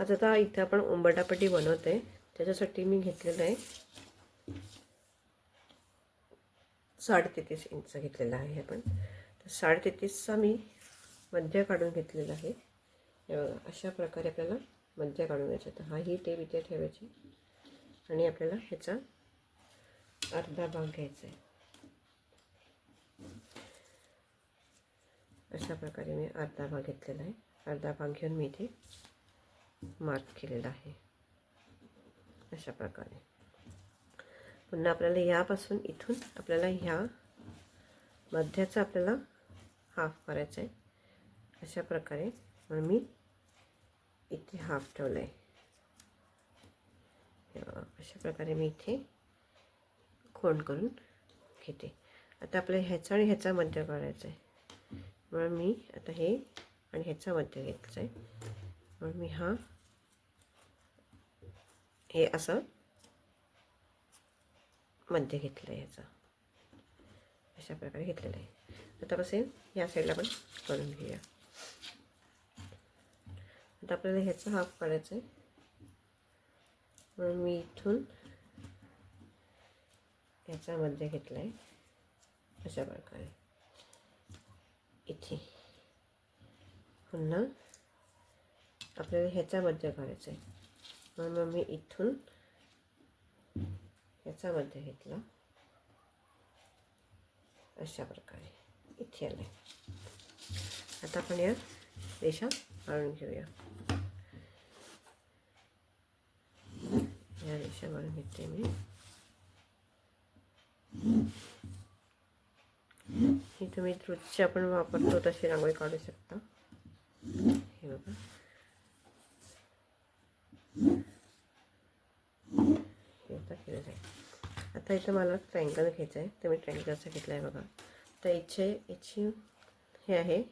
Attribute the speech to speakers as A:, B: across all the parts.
A: आज आता इथं आपण उंबटापट्टी बनवत आहे त्याच्यासाठी मी घेतलेलं आहे. साडेतेतीस इंच घेतलेला आहे आपण. तर साडेतेतीसचा मी मध्य काढून घेतलेला आहे. हे बघा अशा प्रकारे आपल्याला मध्य काढून घ्यायचा तर हा ही टेप इथे ठेवायची. आणि आपल्याला ह्याचा अर्धा भाग घ्यायचा आहे. अशा प्रकारे मी अर्धा भाग घेतलेला आहे. अर्धा भाग घेऊन मी इथे मार्क केलेला आहे. अशा प्रकारे. पुन्हा आपल्याला यापासून इथून आपल्याला ह्या मध्याचा आपल्याला हाफ करायचा आहे अशा प्रकारे म्हणून मी इथे हाफ ठेवलं आहे अशा प्रकारे मी इथे खोंड करून घेते. आता आपल्याला ह्याचा आणि ह्याचा मध्य काढायचा आहे म्हणून मी आता हे आणि ह्याचा मध्य घेतलं आहे म्हणून मी हा हे असं मध्य घेतलं आहे ह्याचं अशा प्रकारे घेतलेलं आहे. आता कसे या साईडला पण करून घेऊया. आता आपल्याला ह्याचा हाफ काढायचा आहे. म्हणून मी इथून ह्याचा मध्य घेतला आहे अशा प्रकारे. इथे. पुन्हा आपल्याला ह्याचा मध्य काढायचा आहे. म्हणून मग मी इथून याचा मध्य घेतला. अशा प्रकारे. इथे आले आता आपण या रेषा काढून घेऊया. या रेषा काढून घेते मी. ही तुम्ही रोजची आपण वापरतो तशी रांगोळी काढू शकता. हे बघा. आता केलं आता इथं मला ट्रँगल घ्यायचं आहे तर मी ट्रँगलचा घेतला आहे बघा. तर इथे याची हे आहे.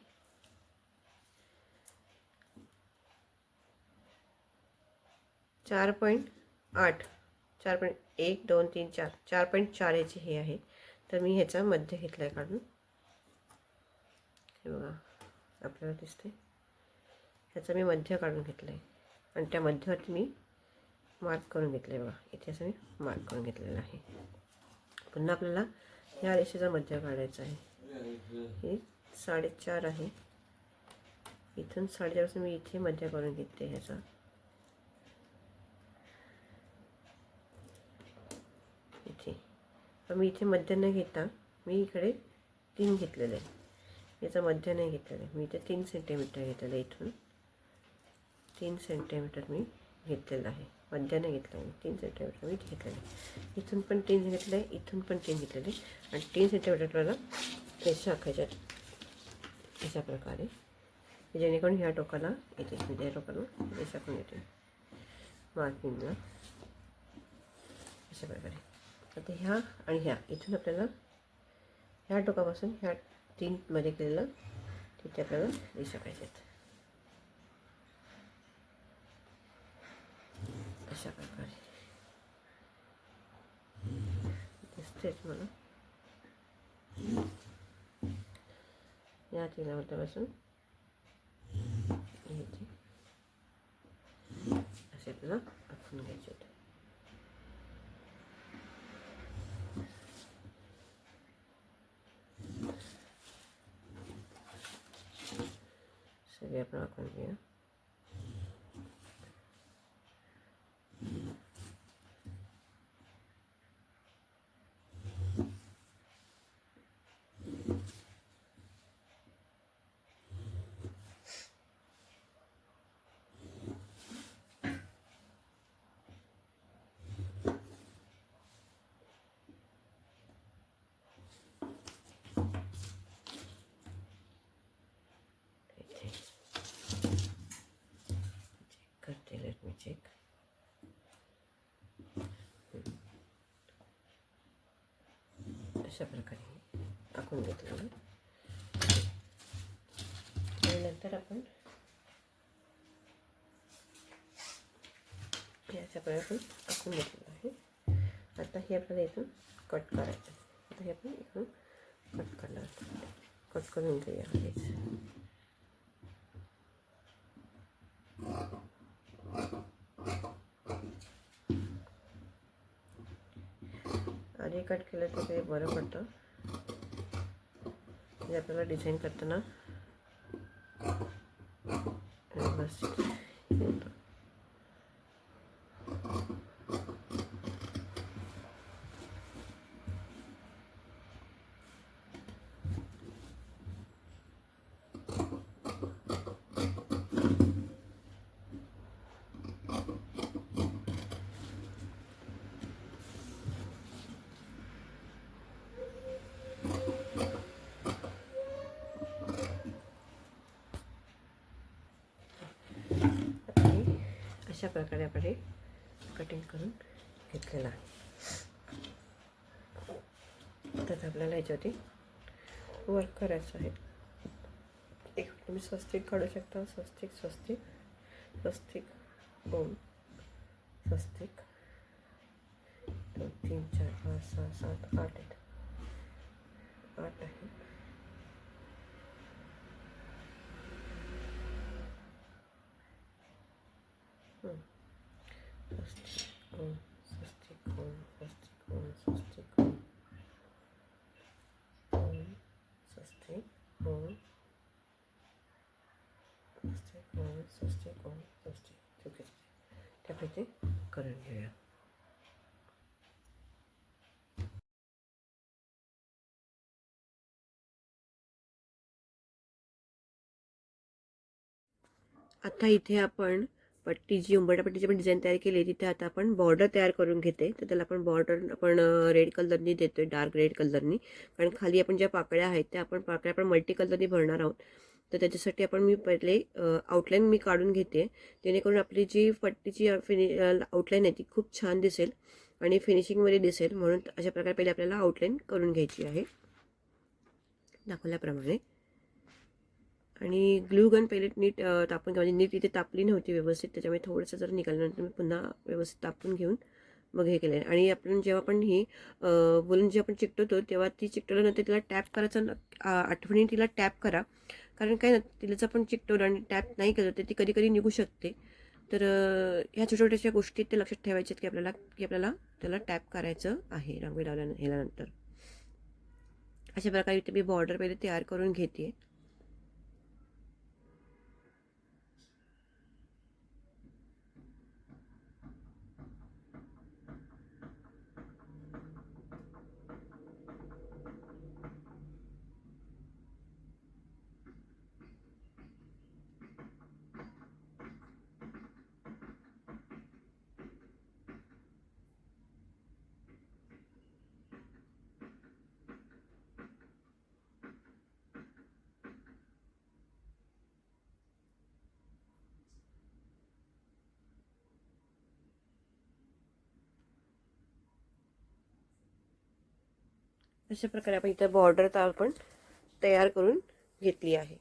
A: चार पॉईंट आठ. चार पॉईंट एक दोन तीन चार. चार पॉईंट चार याची हे आहे. तर मी ह्याचा मध्य घेतला आहे काढून. हे बघा. आपल्याला दिसते ह्याचं मी मध्य काढून घेतलं आहे आणि त्या मध्यवरती मी मार्क करून घेतले बघा. इथे असं मी मार्क करून घेतलेला आहे. पुन्हा आपल्याला ह्या रेषेचा मध्य काढायचा आहे. हे साडेचार आहे. इथून साडेचारपासून मी इथे मध्य करून घेते ह्याचा. इथे. पण मी इथे मध्य न घेता मी इकडे तीन घेतलेलं आहे याचा मध्य नाही घेतलेलं आहे. मी इथे तीन सेंटीमीटर घेतलेलं आहे इथून. तीन सेंटीमीटर मी घेतलेलं आहे. मध्याने घेतलं आहे. तीन सेंटीमीटर मी घेतलेलं आहे. इथून पण तीन घेतलं आहे इथून पण तीन घेतलेले आहे. आणि तीन सेंटीमीटरला रेषा आखायच्यात अशा प्रकारे. जेणेकरून ह्या टोकाला येते. म्हणजे या टोकाला रेषा पण येते मार्किंगला अशा प्रकारे. आता ह्या आणि ह्या. इथून आपल्याला ह्या टोकापासून ह्या तीनमध्ये केलेलं तिथे आपल्याला रेषा पाहिजेत अशा प्रकारे दिसतेच मला या तीनामध्यापासून इथे असे आपल्याला आखून घ्यायचे आहेत सगळे आपण आखून घेऊया इथे चेक करते लेट मी चेक अशा प्रकारे आखून घेतलं मी. नंतर आपण याच्या प्रकारे आपण आखून घेतलेलं आहे. आता हे आपल्याला इथून कट करायचं आता हे आपण इथून कट करणार कट करून घेऊया कट केलं तर ते बरं पडतं. म्हणजे आपल्याला डिझाईन करताना. बस होतं. आता हे अशा प्रकारे आपण हे कटिंग करून घेतलेलं आहे. तर आपल्याला याच्यावरती वर्क करायचं आहे. एक तुम्ही स्वस्तिक काढू शकता. स्वस्तिक स्वस्तिक स्वस्तिक दोन स्वस्तिक. दोन तीन चार पाच सहा सात आठ आहेत आठ आहे स्वस्तिक ओम स्वस्तिक ओम स्वस्तिक ओम स्वस्तिक ओम ओम स्वस्तिक ओम स्वस्तिक ओम स्वस्तिक ओम स्वस्तिक ठीक आहे त्यापैकी करून घेऊया आता इथे आपण पट्टी जी उंबरठा जी आपण डिझाईन तयार केली तिथे आता आपण बॉर्डर तयार करून घेते. तर त्याला आपण बॉर्डर आपण रेड कलरनी देतोय डार्क रेड कलरनी कारण खाली आपण ज्या पाकळ्या आहेत त्या आपण पाकळ्या आपण मल्टी कलरनी भरणार आहोत. तर त्याच्यासाठी आपण मी पहिले आउटलाईन मी काढून घेते. जेणेकरून आपली जी पट्टीची फिनि आउटलाईन आहे ती खूप छान दिसेल आणि फिनिशिंगमध्ये दिसेल. म्हणून अशा प्रकारे पहिले आपल्याला आउटलाईन करून घ्यायची आहे. दाखवल्याप्रमाणे. आणि ग्लू गन पहिले नीट तापून घ्या. म्हणजे नीट इथे तापली नव्हती व्यवस्थित त्याच्यामुळे थोडंसं जर निघाल्यानंतर मी पुन्हा व्यवस्थित तापून घेऊन मग हे केलं. आणि आपण जेव्हा पण ही बोलून जे आपण चिकटवतो तेव्हा ती चिकटवल्यानंतर तिला टॅप करायचं आठवणी तिला टॅप करा. कारण काय ना तिला जर आपण चिकटवलं आणि टॅप नाही केलं तर ती कधी कधी निघू शकते. तर ह्या छोट्या छोट्याशा गोष्टी ते लक्षात ठेवायच्यात की आपल्याला की आपल्याला त्याला टॅप करायचं आहे रांगोळी लावल्या ह्यानंतर अशा प्रकारे इथे मी बॉर्डर पहिले तयार करून घेते अशा प्रकारे आपण इथं बॉर्डर ताल आपण तयार करून घेतली आहे.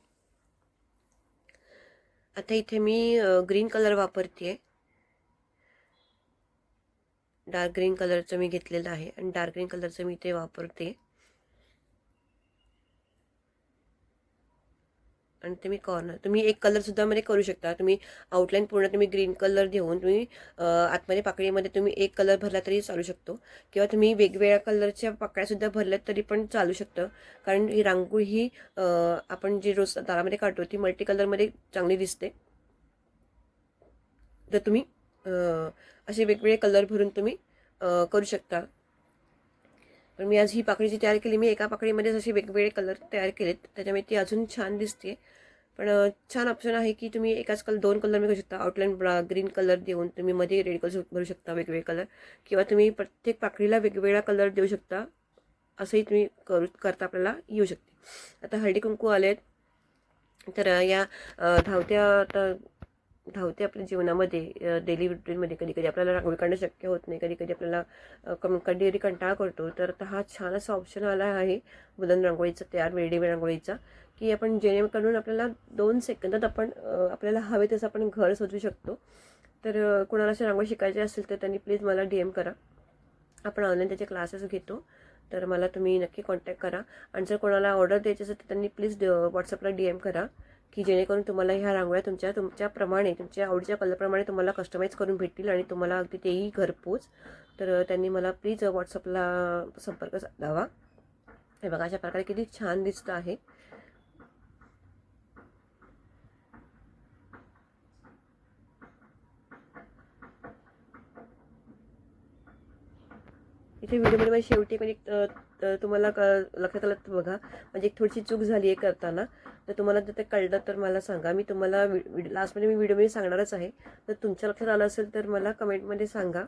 A: आता इथे मी ग्रीन कलर वापरते डार्क ग्रीन कलरचं मी घेतलेलं आहे आणि डार्क ग्रीन कलरचं मी इथे वापरते आणि तुम्ही कॉर्नर तुम्ही एक कलरसुद्धा मध्ये करू शकता. तुम्ही आउटलाईन पूर्ण तुम्ही ग्रीन कलर देऊन तुम्ही आतमध्ये पाकळीमध्ये तुम्ही एक कलर भरला तरी चालू शकतो. किंवा तुम्ही वेगवेगळ्या कलरच्या पाकळ्यासुद्धा भरल्या तरी पण चालू शकतं. कारण ही रांगोळी ही आपण जी रोज दारामध्ये काढतो ती मल्टी कलरमध्ये चांगली दिसते. तर तुम्ही असे वेगवेगळे कलर भरून तुम्ही करू शकता. पण मी आज ही पाकळी जी तयार केली. मी एका पाकळीमध्येच असे वेगवेगळे कलर तयार केलेत. त्याच्यामुळे ती अजून छान दिसते पण छान ऑप्शन आहे की तुम्ही एकाच कलर दोन कलर करू शकता. आउटलाईन ग्रीन कलर देऊन तुम्ही मध्ये रेड कलर भरू शकता वेगवेगळे कलर किंवा तुम्ही प्रत्येक पाकळीला वेगवेगळा कलर देऊ शकता. असंही तुम्ही करू करता आपल्याला येऊ शकते. आता हळदी कुंकू आहेत तर या धावत्या आता धावते आपल्या जीवनामध्ये डेली रुटीनमध्ये कधी कधी आपल्याला रांगोळी काढणं शक्य होत नाही कधी कधी आपल्याला कम कधी कधी कंटाळा करतो. तर हा छान असा ऑप्शन आला आहे बुलंद रांगोळीचा तयार रेडीमेड रांगोळीचा की आपण जेणेकरून आपल्याला दोन सेकंदात आपण आपल्याला हवे तसं आपण घर सजवू शकतो. तर कोणाला अशी रांगोळी शिकायची असेल तर त्यांनी प्लीज मला डी एम करा. आपण ऑनलाईन त्याचे क्लासेस घेतो. तर मला तुम्ही नक्की कॉन्टॅक्ट करा. आणि जर कोणाला ऑर्डर द्यायची असेल तर त्यांनी प्लीज व्हॉट्सअपला डी एम करा. की जेणेकरून तुम्हाला ह्या रांगोळ्या तुमच्या तुमच्याप्रमाणे तुमच्या आवडीच्या कलरप्रमाणे तुम्हाला कस्टमाइज करून भेटतील आणि तुम्हाला अगदी तेही घरपोच. तर त्यांनी मला प्लीज व्हॉट्सअपला संपर्क साधावा. हे बघा अशा प्रकारे किती छान दिसतं आहे. इथे व्हिडिओमध्ये माझी शेवटी पण एक तुम्हाला क लक्षात आलं बघा. म्हणजे एक थोडीशी चूक झाली आहे करताना. तर तुम्हाला जर ते कळलं तर मला सांगा. मी तुम्हाला लास्टमध्ये मी व्हिडिओमध्ये सांगणारच आहे. तर तुमच्या लक्षात आलं असेल तर मला कमेंटमध्ये सांगा.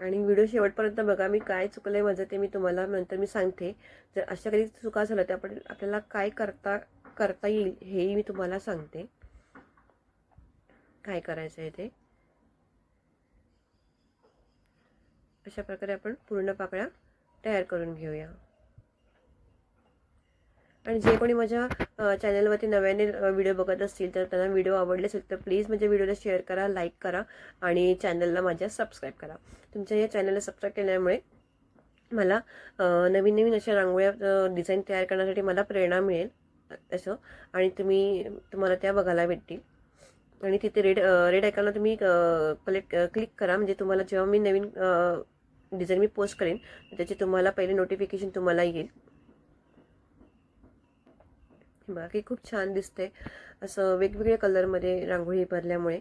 A: आणि व्हिडिओ शेवटपर्यंत बघा मी काय चुकलं आहे माझं ते मी तुम्हाला नंतर मी सांगते. जर अशा काही चुका झाल्या तर आपण आपल्याला काय करता करता येईल हेही मी तुम्हाला सांगते. काय करायचं आहे ते? अशा प्रकारे आपण पूर्ण पाकळ्या तयार करून घेऊया. आणि जे कोणी माझ्या चॅनलवरती नव्याने व्हिडिओ बघत असतील तर त्यांना व्हिडिओ आवडले असेल तर प्लीज माझ्या व्हिडिओला शेअर करा लाईक करा आणि चॅनलला माझ्या सबस्क्राईब करा. तुमच्या या चॅनलला सबस्क्राईब केल्यामुळे मला नवीन नवीन अशा रांगोळ्या डिझाईन तयार करण्यासाठी मला प्रेरणा मिळेल. असं. आणि तुम्ही तुम्हाला त्या बघायला भेटतील. आणि तिथे रेड रेड आयकॉनला तुम्ही कलेक्ट क्लिक करा. म्हणजे तुम्हाला जेव्हा मी नवीन डिझाईन मी पोस्ट करेन त्याची तुम्हाला पहिले नोटिफिकेशन तुम्हाला येईल. बाकी खूप छान दिसते असं वेगवेगळ्या कलरमध्ये रांगोळी भरल्यामुळे.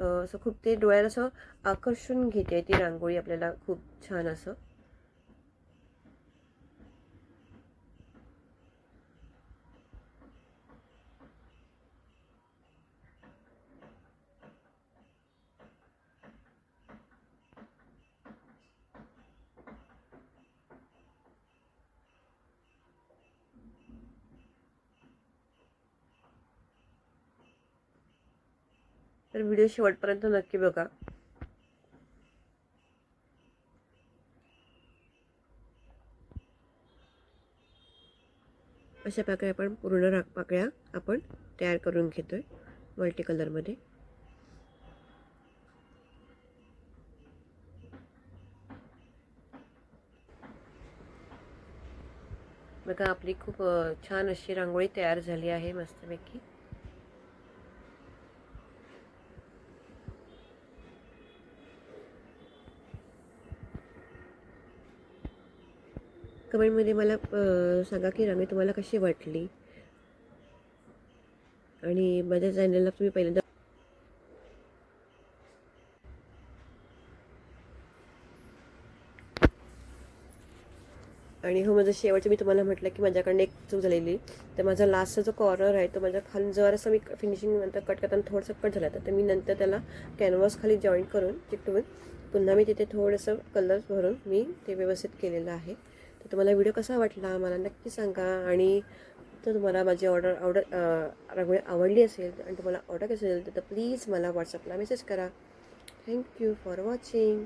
A: असं खूप ते डोळ्याला असं आकर्षून घेते ती रांगोळी आपल्याला खूप छान असं. तर व्हिडिओ शेवटपर्यंत नक्की बघा. अशा प्रकारे आपण पूर्ण राग पाकळ्या आपण तयार करून घेतोय मल्टी कलरमध्ये बघा आपली खूप छान अशी रांगोळी तयार झाली आहे मस्तपैकी. कमेंटमध्ये मला सांगा की रांगोळी तुम्हाला कशी वाटली? आणि माझ्या चॅनलला तुम्ही पहिल्यांदा आणि हो माझं शेवटचं मी तुम्हाला म्हटलं की माझ्याकडनं एक चूक झालेली. तर माझा लास्टचा जो कॉर्नर आहे तो माझ्या खाली जरासं मी फिनिशिंग नंतर कट करताना थोडंसं कट झाला. तर मी नंतर त्याला कॅनव्हास खाली जॉईंट करून चिकटवून पुन्हा मी तिथे थोडंसं कलर्स भरून मी ते व्यवस्थित केलेलं आहे. तर तुम्हाला व्हिडिओ कसा वाटला मला नक्की सांगा. आणि तर तुम्हाला माझी ऑर्डर ऑर्डर रांगोळी आवडली असेल आणि तुम्हाला ऑर्डर असेल तर प्लीज मला व्हॉट्सअपला मेसेज करा. Thank you for watching